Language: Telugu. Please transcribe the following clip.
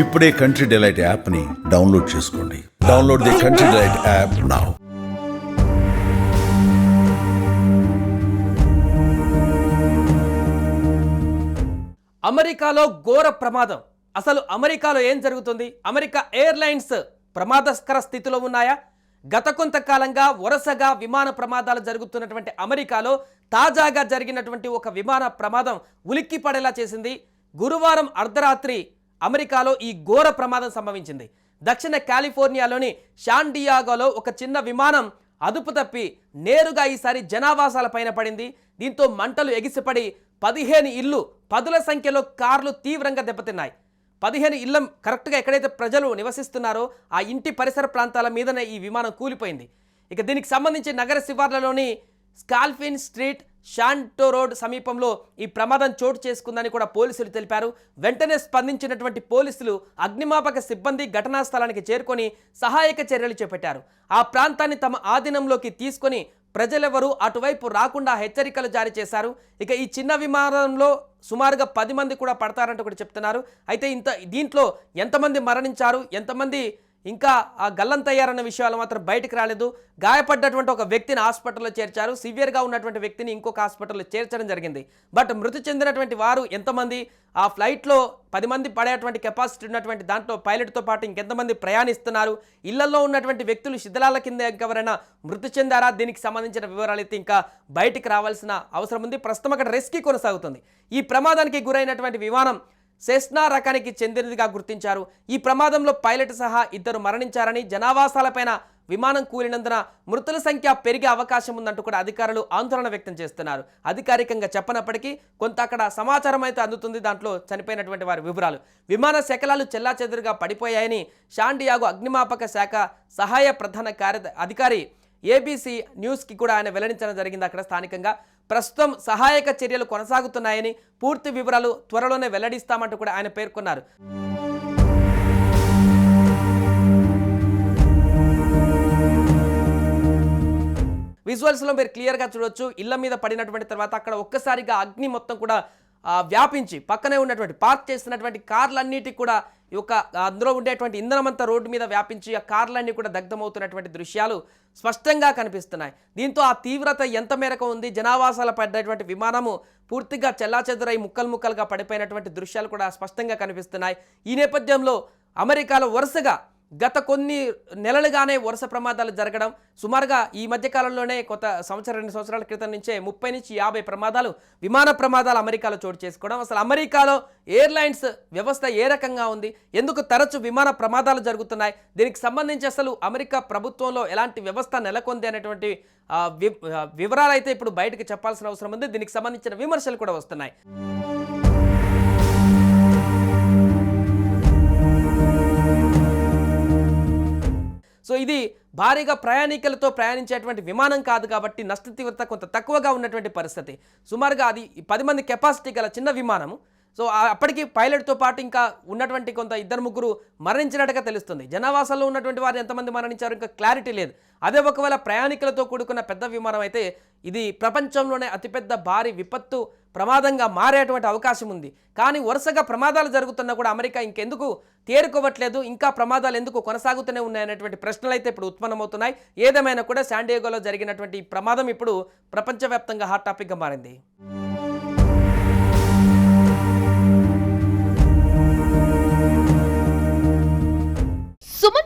ఇప్పుడే కంట్రీ డిలైట్ యాప్ని డౌన్లోడ్ చేసుకోండి. Download the country delight app now అమెరికాలో ఘోర ప్రమాదం. అసలు అమెరికాలో ఏం జరుగుతుంది? అమెరికా ఎయిర్లైన్స్ ప్రమాదకర స్థితిలో ఉన్నాయా? గత కొంతకాలంగా వరుసగా విమాన ప్రమాదాలు జరుగుతున్నటువంటి అమెరికాలో తాజాగా జరిగినటువంటి ఒక విమాన ప్రమాదం ఉలిక్కి పడేలా చేసింది. గురువారం అర్ధరాత్రి అమెరికాలో ఈ ఘోర ప్రమాదం సంభవించింది. దక్షిణ కాలిఫోర్నియాలోని షాన్డియాగోలో ఒక చిన్న విమానం అదుపు తప్పి నేరుగా ఈసారి జనావాసాల పైన పడింది. దీంతో మంటలు ఎగిసిపడి పదిహేను ఇల్లు పదుల సంఖ్యలో కార్లు తీవ్రంగా దెబ్బతిన్నాయి. పదిహేను ఇళ్ళ కరెక్ట్గా ఎక్కడైతే ప్రజలు నివసిస్తున్నారో ఆ ఇంటి పరిసర ప్రాంతాల మీదనే ఈ విమానం కూలిపోయింది. ఇక దీనికి సంబంధించి నగర శివార్లలోని స్కాల్ఫిన్ స్ట్రీట్ షాంటో రోడ్ సమీపంలో ఈ ప్రమాదం చోటు చేసుకుందని కూడా పోలీసులు తెలిపారు. వెంటనే స్పందించినటువంటి పోలీసులు అగ్నిమాపక సిబ్బంది ఘటనా స్థలానికి చేరుకొని సహాయక చర్యలు చేపట్టారు. ఆ ప్రాంతాన్ని తమ ఆధీనంలోకి తీసుకొని ప్రజలెవరూ అటువైపు రాకుండా హెచ్చరికలు జారీ చేశారు. ఇక ఈ చిన్న విమానంలో సుమారుగా పది మంది కూడా పడతారంటూ కూడా చెప్తున్నారు. అయితే ఇంత దీంట్లో ఎంతమంది మరణించారు? ఎంతమంది ఇంకా ఆ గల్లంతయ్యారన్న విషయాలు మాత్రం బయటకు రాలేదు. గాయపడ్డటువంటి ఒక వ్యక్తిని హాస్పిటల్లో చేర్చారు. సివియర్గా ఉన్నటువంటి వ్యక్తిని ఇంకొక హాస్పిటల్లో చేర్చడం జరిగింది. బట్ మృతి చెందినటువంటి వారు ఎంతమంది? ఆ ఫ్లైట్లో పది మంది పడేటువంటి కెపాసిటీ ఉన్నటువంటి దాంట్లో పైలట్తో పాటు ఇంకెంతమంది ప్రయాణిస్తున్నారు? ఇళ్ళలో ఉన్నటువంటి వ్యక్తులు శిథిలాల కింద ఇంకెవరైనా మృతి చెందారా? దీనికి సంబంధించిన వివరాలు అయితే ఇంకా బయటికి రావాల్సిన అవసరం ఉంది. ప్రస్తుతం అక్కడ రెస్క్యూ కొనసాగుతుంది. ఈ ప్రమాదానికి గురైనటువంటి విమానం సెస్నా రకానికి చెందినదిగా గుర్తించారు. ఈ ప్రమాదంలో పైలట్ సహా ఇద్దరు మరణించారని జనావాసాలపైన విమానం కూలినందున మృతుల సంఖ్య పెరిగే అవకాశం ఉందంటూ కూడా అధికారులు ఆందోళన వ్యక్తం చేస్తున్నారు. అధికారికంగా చెప్పనప్పటికీ కొంత అక్కడ సమాచారం అయితే అందుతుంది. దాంట్లో చనిపోయినటువంటి వారి వివరాలు. విమాన శకలాలు చెల్లాచెదురుగా పడిపోయాయని షాండియాగో అగ్నిమాపక శాఖ సహాయ ప్రధాన కార్య అధికారి ఏబీసీ న్యూస్కి కూడా ఆయన వెల్లడించడం జరిగింది. అక్కడ స్థానికంగా ప్రస్తుతం సహాయక చర్యలు కొనసాగుతున్నాయని పూర్తి వివరాలు త్వరలోనే వెల్లడిస్తామంటూ కూడా ఆయన పేర్కొన్నారు. విజువల్స్లో మీరు క్లియర్గా చూడొచ్చు. ఇళ్ళ మీద పడినటువంటి తర్వాత అక్కడ ఒక్కసారిగా అగ్ని మొత్తం కూడా వ్యాపించి పక్కనే ఉన్నటువంటి పార్క్ చేస్తున్నటువంటి కార్లన్నిటికి కూడా యొక్క అందులో ఉండేటువంటి ఇంధనమంతా రోడ్డు మీద వ్యాపించి ఆ కార్లన్నీ కూడా దగ్ధమవుతున్నటువంటి దృశ్యాలు స్పష్టంగా కనిపిస్తున్నాయి. దీంతో ఆ తీవ్రత ఎంత మేరకు ఉంది జనావాసాల పడ్డటువంటి విమానము పూర్తిగా చెల్లాచెదురై ముక్కలు ముక్కలుగా పడిపోయినటువంటి దృశ్యాలు కూడా స్పష్టంగా కనిపిస్తున్నాయి. ఈ నేపథ్యంలో అమెరికాలో వరుసగా గత కొన్ని నెలలుగానే వరుస ప్రమాదాలు జరగడం సుమారుగా ఈ మధ్య కాలంలోనే కొత్త సంవత్సరం రెండు సంవత్సరాల క్రితం నుంచే ముప్పై నుంచి యాభై ప్రమాదాలు విమాన ప్రమాదాలు అమెరికాలో చోటు చేసుకోవడం అసలు అమెరికాలో ఎయిర్లైన్స్ వ్యవస్థ ఏ రకంగా ఉంది? ఎందుకు తరచు విమాన ప్రమాదాలు జరుగుతున్నాయి? దీనికి సంబంధించి అసలు అమెరికా ప్రభుత్వంలో ఎలాంటి వ్యవస్థ నెలకొంది అనేటువంటి వివరాలు అయితే ఇప్పుడు బయటకు చెప్పాల్సిన అవసరం ఉంది. దీనికి సంబంధించిన విమర్శలు కూడా వస్తున్నాయి. సో ఇది భారీగా ప్రయాణికులతో ప్రయాణించేటువంటి విమానం కాదు కాబట్టి నష్ట తీవ్రత కొంత తక్కువగా ఉన్నటువంటి పరిస్థితి. సుమారుగా అది పది మంది కెపాసిటీ గల చిన్న విమానము. సో ఆ- అప్పటికి పైలట్తో పాటు ఇంకా ఉన్నటువంటి కొంత ఇద్దరు ముగ్గురు మరణించినట్టుగా తెలుస్తుంది. జనావాసాల్లో ఉన్నటువంటి వారు ఎంతమంది మరణించారు ఇంకా క్లారిటీ లేదు. అదే ఒకవేళ ప్రయాణికులతో కూడుకున్న పెద్ద విమానం అయితే ఇది ప్రపంచంలోనే అతిపెద్ద భారీ విపత్తు ప్రమాదంగా మారేటువంటి అవకాశం ఉంది. కానీ వరుసగా ప్రమాదాలు జరుగుతున్నా కూడా అమెరికా ఇంకెందుకు తేరుకోవట్లేదు ఇంకా ప్రమాదాలు ఎందుకు కొనసాగుతూనే ఉన్నాయనేటువంటి ప్రశ్నలు అయితే ఇప్పుడు ఉత్పన్నమవుతున్నాయి. ఏదేమైనా కూడా శాండియోగోలో జరిగినటువంటి ప్రమాదం ఇప్పుడు ప్రపంచవ్యాప్తంగా హాట్ టాపిక్గా మారింది.